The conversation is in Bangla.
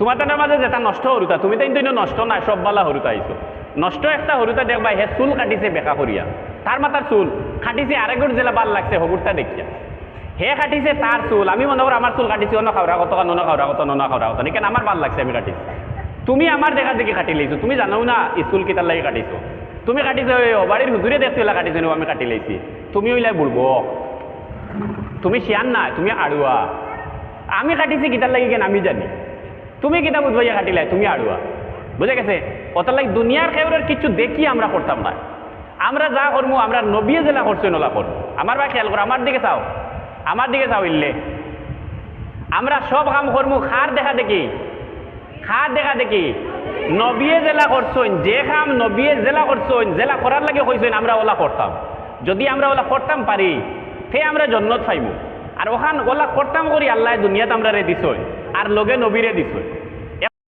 তোমার তার মাঝে যেটা নষ্ট হরুতা তুমি তো কিন্তু নষ্ট নাই, সব বালা হরুতা আইছো নষ্ট একটা হরুতা দেখবা হে চুল কাটিছে বেকা করিয়া তার মাথার চুল, কাটিছে আরেকর জেলা ভালো লাগছে হগুরটা দেখিয়া। হে কাটিছে তার চুল, আমি মনে করো আমার চুল কাটিছি অন্য খাওয়া কত ননা খাওয়া কত ননা খাওয়া কত কেন আমার ভালো লাগছে, আমি কাটিছি। তুমি আমার দেখা দেখি কাটি লাইছো তুমি জানো না স্কুল কিতার লাগি কাটিছো। তুমি কাটিছো বাড়ির হুজুরে দেখছ এলা কাটিছো আমি কাটি লাইছি তুমি ওইলাই বলব। তুমি শিয়ান না তুমি আড়ুয়া আমি কাটিছি কিতার লাগি কেন আমি জানি। তুমি কিতা বুঝব যে কাটিলাই, তুমি আড়ুয়া বুঝে গেছে? অত লাগে দুনিয়ার খেবরের কিছু দেখি আমরা করতাম না। আমরা যা করব আমরা নবিয়ে জেলা করছ নলা করব আমার বা খেয়াল করো আমার দিকে চাও। আমার দিকে চাও ইল্লে। আমরা সব কাম করব খার দেখা দেখি। খার দেখা দেখি। নবিয়ে জেলা করছেন, যে কাম নবিয়ে জেলা করছেন জেলা করার লাগে কইছেন আমরা ওলা করতাম। যদি আমরা ওলা করতাম পারি সে আমরা জন্নত পাইব আর ওখান ওলা করতাম করি আল্লাহ দুনিয়াতে আমরা রে দিছই আর লগে নবীরে দিছই